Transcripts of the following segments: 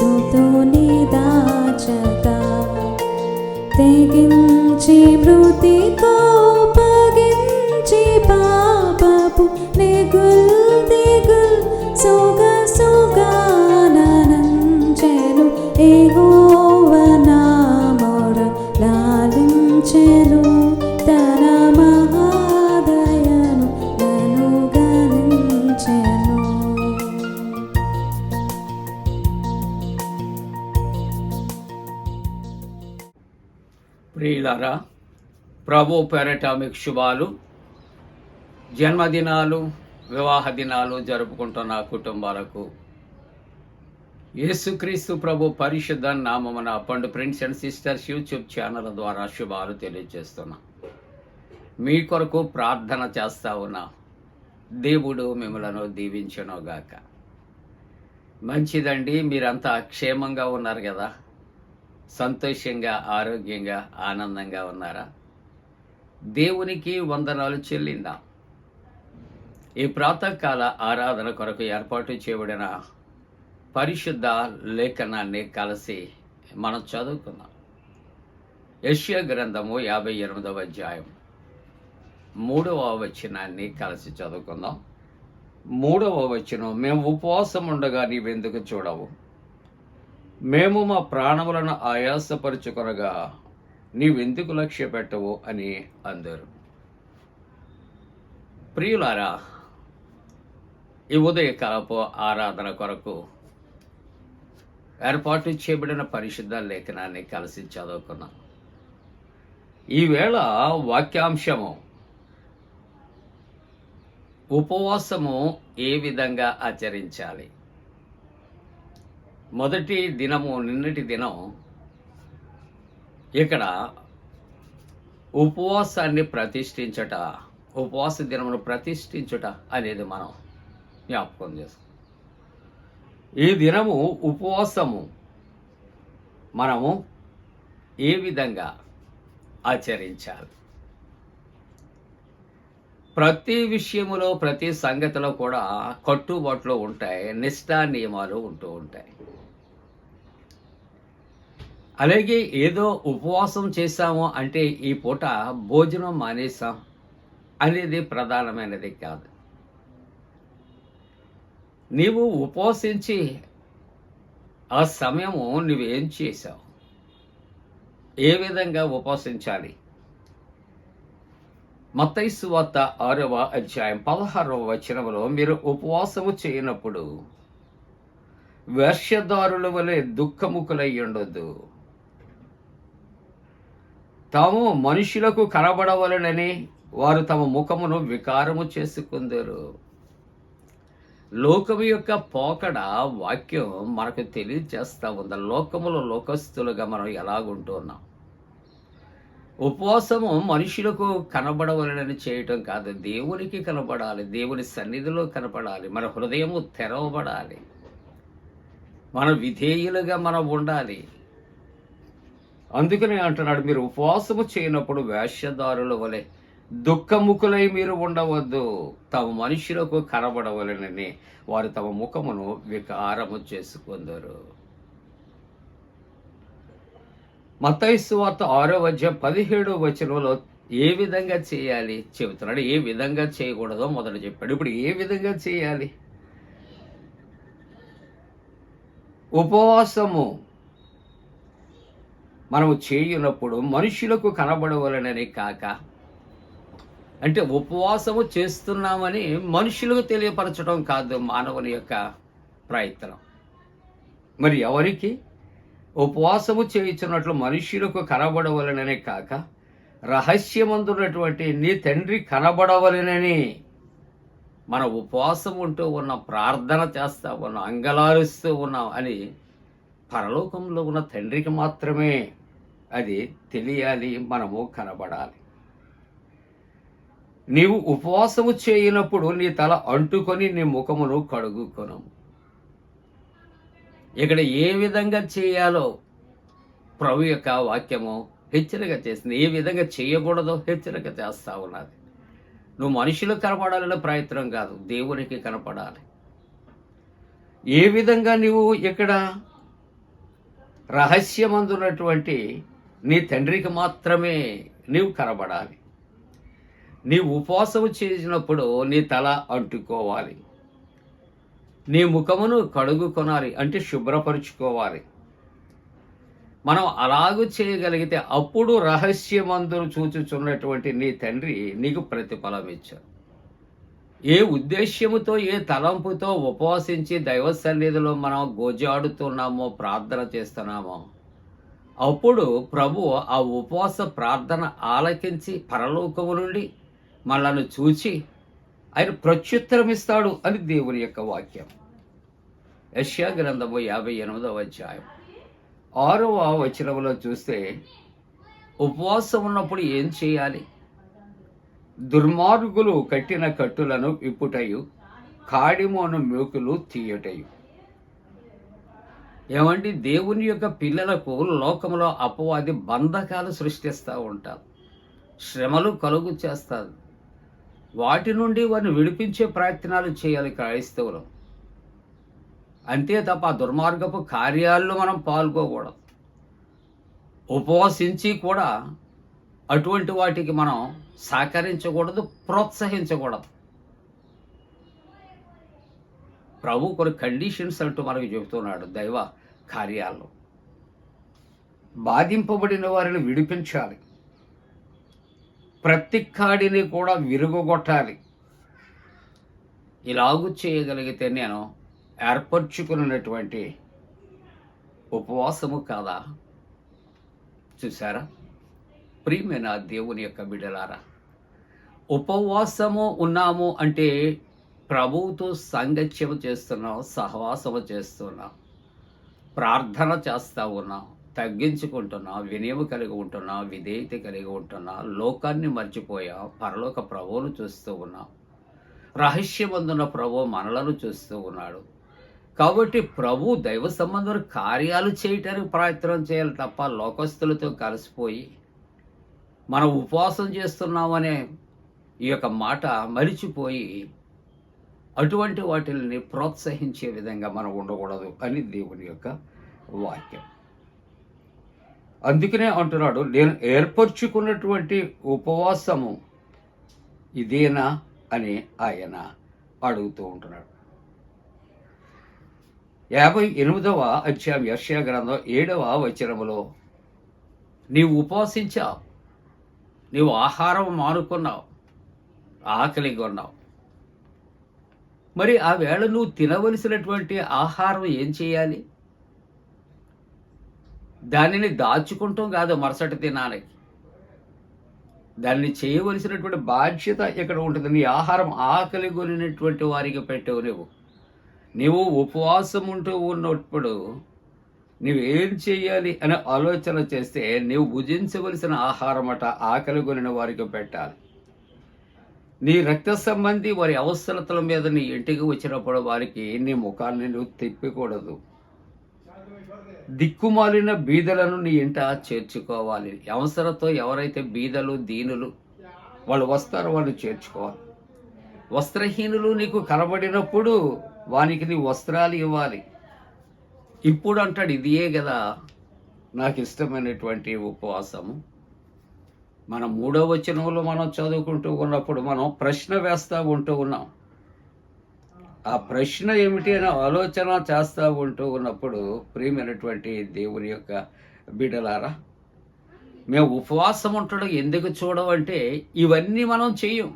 తన సుతుని దాచక తెగించి మృతి ప్రియులరా ప్రభు పేరట మీకు శుభాలు. జన్మదినాలు వివాహ దినాలు జరుపుకుంటున్న కుటుంబాలకు యేసుక్రీస్తు ప్రభు పరిశుద్ధ నామమున పండు friends and sisters YouTube channel ద్వారా శుభాలు తెలియజేస్తున్నా. మీ కొరకు ప్రార్థన చేస్తా ఉన్నా. దేవుడు మిమ్మలను దీవించనుగాక. మంచిదండి మీరంతా క్షేమంగా ఉన్నారు కదా. సంతోషంగా ఆరోగ్యంగా ఆనందంగా ఉన్నారా? దేవునికి వందనాలు చెల్లిందా. ఈ ప్రాతకాల ఆరాధన కొరకు ఏర్పాటు చేయబడిన పరిశుద్ధ లేఖనాన్ని కలిసి మనం చదువుకుందాం. యష్యా గ్రంథము యాభై ఎనిమిదవ అధ్యాయం మూడవ వచనాన్ని కలిసి చదువుకుందాం. మూడవ వచనం మేము ఉపవాసం ఉండగా నీవెందుకు చూడవు? మేము మా ప్రాణములను ఆయాసపరుచుకొనగా నీవెందుకు లక్ష్య పెట్టవు అని అందరు. ప్రియులారా ఈ ఉదయకాలపు ఆరాధన కొరకు ఏర్పాటు చేయబడిన పరిశుద్ధ లేఖనాన్ని కలిసి చదువుకున్నాం. ఈవేళ వాక్యాంశము ఉపవాసము ఏ విధంగా ఆచరించాలి? మొదటి దినము నిన్నటి దినం ఇక్కడ ఉపవాసాన్ని ప్రతిష్ఠించట ఉపవాస దినమును ప్రతిష్ఠించుట అనేది మనం జ్ఞాపకం చేసుకో ఈ దినము ఉపవాసము. మనము ఏ విధంగా ఆచరించాలి? ప్రతి విషయములో ప్రతి సంగతిలో కూడా కట్టుబాట్లు ఉంటాయి నిష్ఠా నియమాలు ఉంటూ ఉంటాయి. అలాగే ఏదో ఉపవాసం చేశాము అంటే ఈ పూట భోజనం మానేసాం అనేది ప్రధానమైనది కాదు. నీవు ఉపవసించి ఆ సమయము నువ్వేం చేశావు? ఏ విధంగా ఉపవసించాలి? మతైసు వార్త ఆరవ అధ్యాయం పదహారవ వచనంలో మీరు ఉపవాసము చేయనప్పుడు వేషధారుల వలె దుఃఖముఖులై ఉండొద్దు. తాము మనుషులకు కనబడవలనని వారు తమ ముఖమును వికారము చేసుకుందరు. లోకము యొక్క పోకడ వాక్యం మనకు తెలియజేస్తూ ఉంది. లోకములో లోకస్తులుగా మనం ఎలాగుంటున్నాం? ఉపవాసము మనుషులకు కనబడవలనని చేయటం కాదు. దేవునికి కనబడాలి. దేవుని సన్నిధిలో కనపడాలి మన హృదయము తెరవబడాలి. మన విధేయులుగా మనం ఉండాలి. అందుకని అంటున్నాడు మీరు ఉపవాసము చేయనప్పుడు వేషధారుల వలె దుఃఖముఖులై మీరు ఉండవద్దు. తమ మనుషులకు కనబడవలనని వారు తమ ముఖమును వికారము చేసుకుందరు. మత్తైసు వార్త ఆరో అధ్యాయం పదిహేడో వచనంలో ఏ విధంగా చేయాలి చెబుతున్నాడు. ఏ విధంగా చేయకూడదో మొదట చెప్పాడు. ఇప్పుడు ఏ విధంగా చేయాలి? ఉపవాసము మనము చేయునప్పుడు మనుషులకు కనబడవలనని కాక అంటే ఉపవాసము చేస్తున్నామని మనుషులకు తెలియపరచడం కాదు మానవుని యొక్క ప్రయత్నం. మరి ఎవరికి? ఉపవాసము చేయించినట్లు మనుషులకు కనబడవలననే కాక రహస్యమందున్నటువంటి నీ తండ్రి కనబడవలనని మన ఉపవాసం ఉంటూ ఉన్నాం ప్రార్థన చేస్తా ఉన్నాం అంగలారుస్తూ ఉన్నాం అని పరలోకంలో ఉన్న తండ్రికి మాత్రమే అది తెలియాలి మనము కనబడాలి. నీవు ఉపవాసము చేయనప్పుడు నీ తల అంటుకొని నీ ముఖమును కడుగుకొను ఇక్కడ ఏ విధంగా చేయాలో ప్రభు యొక్క వాక్యము హెచ్చరిక చేసింది. ఏ విధంగా చేయకూడదో హెచ్చరిక చేస్తా ఉన్నది. నువ్వు మనుషులు కనపడాలనే ప్రయత్నం కాదు దేవునికి కనపడాలి. ఏ విధంగా నువ్వు ఇక్కడ రహస్యమందున్నటువంటి నీ తండ్రికి మాత్రమే నీవు కనబడాలి. నీ ఉపవాసము చేసినప్పుడు నీ తల అంటుకోవాలి. నీ ముఖమును కడుగుకొనాలి అంటే శుభ్రపరుచుకోవాలి. మనం అలాగూ చేయగలిగితే అప్పుడు రహస్యమందును చూచుచున్నటువంటి నీ తండ్రి నీకు ప్రతిఫలం ఇచ్చారు ఏ ఉద్దేశ్యముతో ఏ తలంపుతో ఉపవాసించి దైవ సన్నిధిలో మనం గోజాడుతున్నామో ప్రార్థన చేస్తున్నామో అప్పుడు ప్రభు ఆ ఉపవాస ప్రార్థన ఆలకించి పరలోకము నుండి మనల్ని చూచి ఆయన ప్రత్యుత్తరమిస్తాడు అని దేవుని యొక్క వాక్యం. యష్యా గ్రంథము యాభై ఎనిమిదవ అధ్యాయం. ఆరవ వచనంలో చూస్తే ఉపవాసం ఉన్నప్పుడు ఏం చేయాలి? దుర్మార్గులు కట్టిన కట్టులను విప్పుటయు కాడిమోను మేకులు తీయటయు. ఏమండి దేవుని యొక్క పిల్లలకు లోకంలో అపవాది బంధకాలు సృష్టిస్తూ ఉంటారు. శ్రమలు కలుగు చేస్తారు. వాటి నుండి వారిని విడిపించే ప్రయత్నాలు చేయాలి క్రైస్తవులు. అంతే తప్ప ఆ దుర్మార్గపు కార్యాల్లో మనం పాల్గొకూడదు. ఉపవసించి కూడా అటువంటి వాటికి మనం సహకరించకూడదు ప్రోత్సహించకూడదు. ప్రభు కొన్ని కండిషన్స్ అంటూ మనకు చెబుతున్నాడు దైవ కార్యాల్లో. బాధింపబడిన వారిని విడిపించాలి. ప్రతి కాడిని కూడా విరుగొట్టాలి ఇలాగు చేయగలిగితే నేను ఏర్పరచుకున్నటువంటి ఉపవాసము కాదా? చూసారా ప్రియమైన దేవుని యొక్క బిడ్డలారా ఉపవాసము ఉన్నాము అంటే ప్రభువుతో సాంగత్యం చేస్తున్నావు సహవాసము చేస్తున్నావు ప్రార్థన చేస్తూ ఉన్నావు తగ్గించుకుంటున్నా వినయం కలిగి ఉంటున్నా విధేయత కలిగి ఉంటున్నా లోకాన్ని మర్చిపోయా పరలోక ప్రభువును చూస్తూ ఉన్నాం రహస్యమందున్న ప్రభు మనలను చూస్తూ ఉన్నాడు. కాబట్టి ప్రభు దైవ సంబంధం కార్యాలు చేయటానికి ప్రయత్నం చేయాలి తప్ప లోకస్తులతో కలిసిపోయి మనం ఉపవాసం చేస్తున్నామనే ఈ యొక్క మాట మరిచిపోయి అటువంటి వాటిని ప్రోత్సహించే విధంగా మనం ఉండకూడదు అని దేవుని యొక్క వాక్యం. అందుకనే అంటున్నాడు నేను ఏర్పరచుకున్నటువంటి ఉపవాసము ఇదేనా? అని ఆయన అడుగుతూ ఉంటున్నాడు. యాభై ఎనిమిదవ అధ్యాయం యర్షియా గ్రంథం ఏడవ వచనములో నీవు ఉపవాసించావు నీవు ఆహారం మానుకున్నావు ఆకలిగా ఉన్నావు మరి ఆ వేళ నువ్వు తినవలసినటువంటి ఆహారం ఏం చేయాలి? దానిని దాచుకుంటాం కాదు మరుసటి దినానికి. దాన్ని చేయవలసినటువంటి బాధ్యత ఇక్కడ ఉంటుంది నీ ఆహారం ఆకలి కొనినటువంటి వారికి పెట్టవు నువ్వు. నీవు ఉపవాసం ఉంటూ ఉన్నప్పుడు నువ్వేం చేయాలి అనే ఆలోచన చేస్తే నీవు భుజించవలసిన ఆహారం అట ఆకలి కొనిన వారికి పెట్టాలి. నీ రక్త సంబంధి వారి అవసరతల మీద నీ ఇంటికి వచ్చినప్పుడు వారికి నీ ముఖాన్ని నువ్వు తిప్పకూడదు. దిక్కుమాలిన బీదలను నీ ఇంట చేర్చుకోవాలి. అవసరతో ఎవరైతే బీదలు దీనులు వాళ్ళు వస్తారో వాళ్ళు చేర్చుకోవాలి. వస్త్రహీనులు నీకు కనబడినప్పుడు వానికి నీ వస్త్రాలు ఇవ్వాలి. ఇప్పుడు అంటాడు ఇదియే కదా నాకు ఇష్టమైనటువంటి ఉపవాసము. మన మూడో వచనంలో మనం చదువుకుంటూ ఉన్నప్పుడు మనం ప్రశ్న వేస్తూ ఉంటూ ఉన్నాం. ఆ ప్రశ్న ఏమిటి అనే ఆలోచన చేస్తూ ఉంటూ ఉన్నప్పుడు ప్రియమైనటువంటి దేవుని యొక్క బిడ్డలారా మేము ఉపవాసం ఉండడం ఎందుకు చూడమంటే ఇవన్నీ మనం చెయ్యం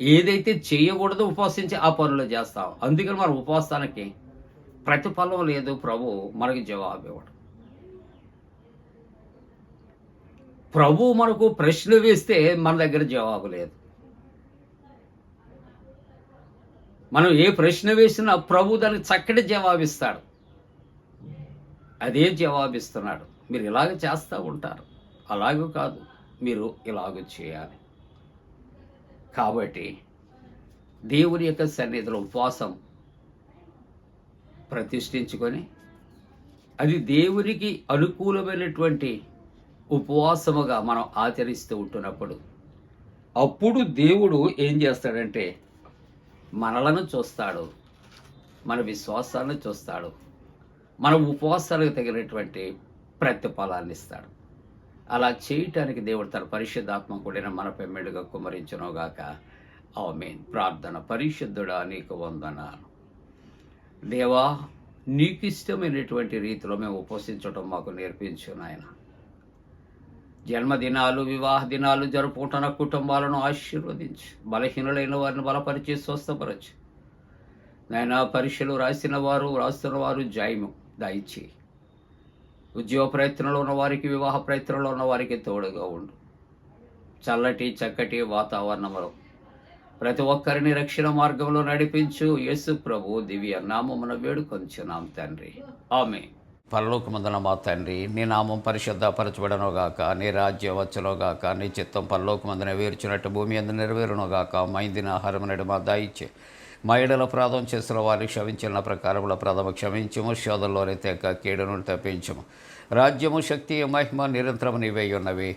ఏదైతే చేయకూడదో ఉపవాసించి ఆ పనులు చేస్తాం. అందుకని మన ఉపవాసానికి ప్రతిఫలం లేదు ప్రభు మనకి జవాబు ఇవ్వడం. ప్రభు మనకు ప్రశ్న వేస్తే మన దగ్గర జవాబు లేదు. మనం ఏ ప్రశ్న వేసినా ప్రభు దానికి చక్కటి జవాబిస్తాడు అదే జవాబిస్తున్నాడు మీరు ఇలాగ చేస్తూ ఉంటారు. అలాగూ కాదు. మీరు ఇలాగ చేయాలి. కాబట్టి దేవుని యొక్క సన్నిధిలో ఉపవాసం ప్రతిష్ఠించుకొని అది దేవునికి అనుకూలమైనటువంటి ఉపవాసముగా మనం ఆచరిస్తూ ఉంటున్నప్పుడు అప్పుడు దేవుడు ఏం చేస్తాడంటే మనలను చూస్తాడు మన విశ్వాసాలను చూస్తాడు మన ఉపవాసాలకు తగినటువంటి ప్రతిఫలాన్ని ఇస్తాడు. అలా చేయటానికి దేవుడు తన పరిశుద్ధాత్మ కూడిన మన పెమ్మెడుగా కుమరించనుగాక. ఆమెన్. ప్రార్థన పరిశుద్ధుడా నీకు వందనాలు. దేవా నీకు ఇష్టమైనటువంటి రీతిలో మేము ఉపవసించడం మాకు నేర్పించు నాయనా. జన్మదినాలు వివాహ దినాలు జరుపుకుంటున్న కుటుంబాలను ఆశీర్వదించు. బలహీనులైన వారిని బలపరిచి స్వస్థపరచు. నాయన పరీక్షలు రాసిన వారు రాస్తున్న వారు జాయము దయచి ఉద్యోగ ప్రయత్నంలో ఉన్న వారికి వివాహ ప్రయత్నంలో ఉన్న వారికి తోడుగా ఉండు. చల్లటి చక్కటి వాతావరణంలో ప్రతి ఒక్కరిని రక్షణ మార్గంలో నడిపించు. యేసు ప్రభు దివ్య నామమున వేడుకొంచున్నాం తండ్రి. ఆమె పరలోకమందున మా తండ్రి నీ నామం పరిశుద్ధపరచబడనుగాక నీ రాజ్యం వచ్చునుగాక నీ చిత్తం పరలోకమందున వేర్చినట్టు భూమి అందు నెరవేరునుగాక మైందిన ఆహారం నడి మా దాయిచ్చే. మా ఎడల ప్రాధం చేసిన వారి క్షమించిన ప్రకారముల ప్రథమ క్షమించము శోధంలోనే తెక్క కీడును తప్పించము. రాజ్యము శక్తి మహిమ నిరంతరం నీవై ఉన్నవి.